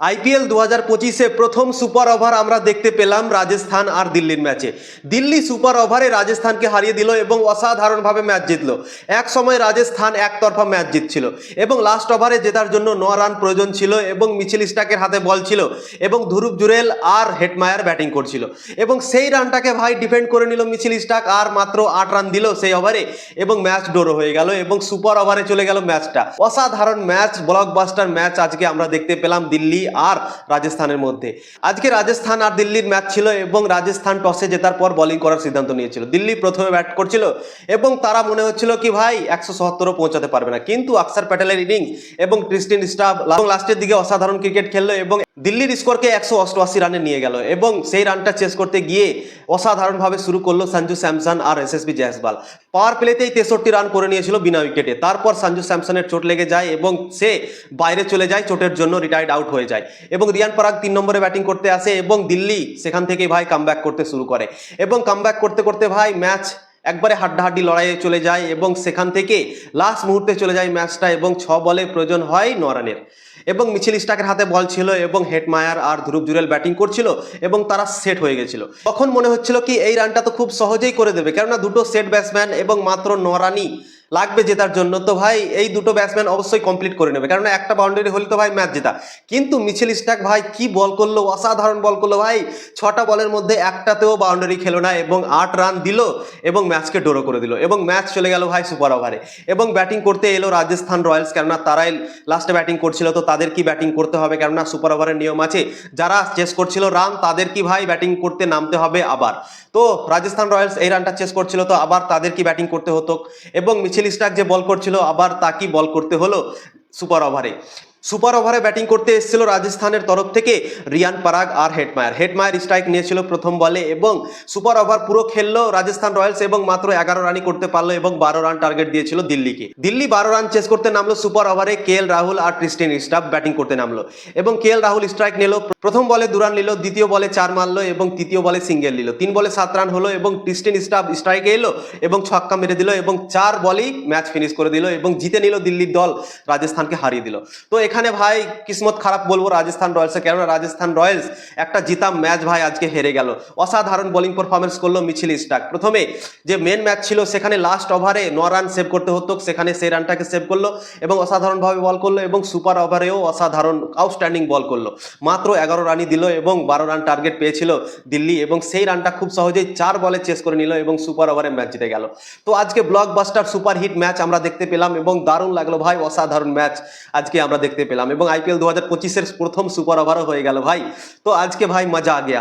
IPL দু হাজার পঁচিশে প্রথম সুপার ওভার আমরা দেখতে পেলাম রাজস্থান আর দিল্লির ম্যাচে। দিল্লি সুপার ওভারে রাজস্থানকে হারিয়ে দিল এবং অসাধারণভাবে ম্যাচ জিতলো। এক সময় রাজস্থান একতরফা ম্যাচ জিতছিল এবং লাস্ট ওভারে জেতার জন্য ন রান প্রয়োজন ছিল এবং মিছিল স্টাকের হাতে বল ছিল এবং ধ্রুব জুরেল আর হেটমায়ার ব্যাটিং করছিল। এবং সেই রানটাকে ভাই ডিফেন্ড করে নিল মিছিল স্টাক আর মাত্র আট রান দিল সেই ওভারে এবং ম্যাচ ডোরো হয়ে গেল এবং সুপার ওভারে চলে গেল ম্যাচটা। অসাধারণ ম্যাচ ব্লকবাস্টার ম্যাচ আজকে আমরা দেখতে পেলাম দিল্লি আর রাজস্থানের মধ্যে। আজকে রাজস্থান আর দিল্লির ম্যাচ ছিল এবং রাজস্থান টসে জেতার পর বোলিং করার সিদ্ধান্ত নিয়েছিল। দিল্লি প্রথমে ব্যাট করছিল এবং তারা মনে হচ্ছিল কি ভাই, একশো সত্তরও পৌঁছাতে পারবে না। কিন্তু আকসার প্যাটেলের ইনিংস এবং ক্রিস্টিন স্টাফ লাস্টের দিকে অসাধারণ ক্রিকেট খেললো এবং দিল্লির স্কোরকে একশো অষ্টআশি রানে নিয়ে গেল এবং সেই রানটা চেস করতে গিয়ে অসাধারণভাবে শুরু করল সঞ্জু স্যামসন আর এস এসএসবি জয়সবাল পাওয়ার প্লেতেই তেষট্টি রান করে নিয়েছিল বিনা উইকেটে তারপর সঞ্জু স্যামসনের চোট লেগে যায় এবং সে বাইরে চলে যায়, চোটের জন্য রিটায়ার্ড আউট হয়ে যায়। এবং রিয়ান পরাগ তিন নম্বরে ব্যাটিং করতে আসে এবং দিল্লি সেখান থেকে ভাই কামব্যাক করতে শুরু করে। এবং কামব্যাক করতে করতে ভাই ম্যাচ একবারে হাড্ডাহাড্ডি লড়াইয়ে চলে যায় এবং সেখান থেকে লাস্ট মুহূর্তে চলে যায় ম্যাচটা এবং ছ বলে প্রয়োজন হয় ন রানের এবং মিছিল স্টাকের হাতে বল ছিল এবং হেটমায়ার আর ধ্রুব জুরেল ব্যাটিং করছিল এবং তারা সেট হয়ে গেছিল। তখন মনে হচ্ছিল কি এই রানটা তো খুব সহজেই করে দেবে। কেননা দুটো সেট ব্যাটসম্যান এবং মাত্র ন রানই লাগবে জেতার জন্য। তো ভাই, এই দুটো ব্যাটসম্যান অবশ্যই কমপ্লিট করে নেবে। কারণ একটা বাউন্ডারি হলে তো ভাই ম্যাচ জেতা। কিন্তু মিছিল স্টাক ভাই, কি বল করল? অসাধারণ বল করল ভাই। ছটা বলের মধ্যে একটাতেও বাউন্ডারি খেলো না এবং আট রান দিল এবং ম্যাচকে ডোরো করে দিল। এবং ম্যাচ চলে গেল ভাই সুপার ওভারে এবং ব্যাটিং করতে এলো রাজস্থান রয়্যালস। কেননা তারাই লাস্টে ব্যাটিং করছিল। তো তাদের কি ব্যাটিং করতে হবে? কেননা সুপার ওভারের নিয়ম আছে। যারা চেস করছিল রান তাদের কি ভাই ব্যাটিং করতে নামতে হবে আবার? তো রাজস্থান রয়্যালস এই রানটা চেস করছিল। তো আবার তাদের কি ব্যাটিং করতে হতো? এবং মিছিল স্টাক যে বল করছিল আবার তাকেই বল করতে হলো সুপার ওভারে সুপার ওভারে ব্যাটিং করতে এসেছিল রাজস্থানের তরফ থেকে রিয়ান পারাগ আর হেডমায়ার। হেডমায়ার স্ট্রাইক নিয়েছিল প্রথম বলে এবং সুপার ওভার পুরো খেললো রাজস্থান রয়্যালস এবং মাত্র এগারো রানই করতে পারল এবং বারো রান টার্গেট দিয়েছিল দিল্লিকে। দিল্লি বারো রান চেস করতে নামলো সুপার ওভারে কে রাহুল আর ক্রিস্টিন স্টাফ ব্যাটিং করতে নামলো এবং কে রাহুল স্ট্রাইক নিল, প্রথম বলে দু রান নিল, দ্বিতীয় বলে চার মারলো এবং তৃতীয় বলে সিঙ্গেল নিল। তিন বলে সাত রান হলো এবং ক্রিস্টিন স্টাফ স্ট্রাইকে এলো এবং ছক্কা মেরে দিল এবং চার বলেই ম্যাচ ফিনিশ করে দিল এবং জিতে নিল দিল্লির দল, রাজস্থানকে হারিয়ে দিল। তো এখানে ভাই কিসমত খারাপ বলব রাজস্থান রয়্যালসে। কেননা রাজস্থান রয়্যালস একটা জিতা ম্যাচ ভাই আজকে হেরে গেল। অসাধারণ বোলিং পারফরমেন্স করল মিছিল স্টাক। প্রথমে যে মেন ম্যাচ ছিল, সেখানে লাস্ট ওভারে ন রান সেভ করতে হতো, সেখানে সেই রানটাকে সেভ করল এবং অসাধারণভাবে বল করল এবং সুপার ওভারেও অসাধারণ আউটস্ট্যান্ডিং বল করল। মাত্র এগারো রানই দিল এবং বারো রান টার্গেট পেয়েছিল দিল্লি এবং সেই রানটা খুব সহজেই চার বলে চেস করে নিল এবং সুপার ওভারে ম্যাচ জিতে গেল। তো আজকে ব্লকবাস্টার সুপার হিট ম্যাচ আমরা দেখতে পেলাম এবং দারুণ লাগল ভাই, অসাধারণ ম্যাচ আজকে আমরা দেখতে পেলাম এবং আইপিএল দু হাজার পঁচিশের প্রথম সুপার ওভারও হয়ে গেল ভাই। তো আজকে ভাই মজা আগে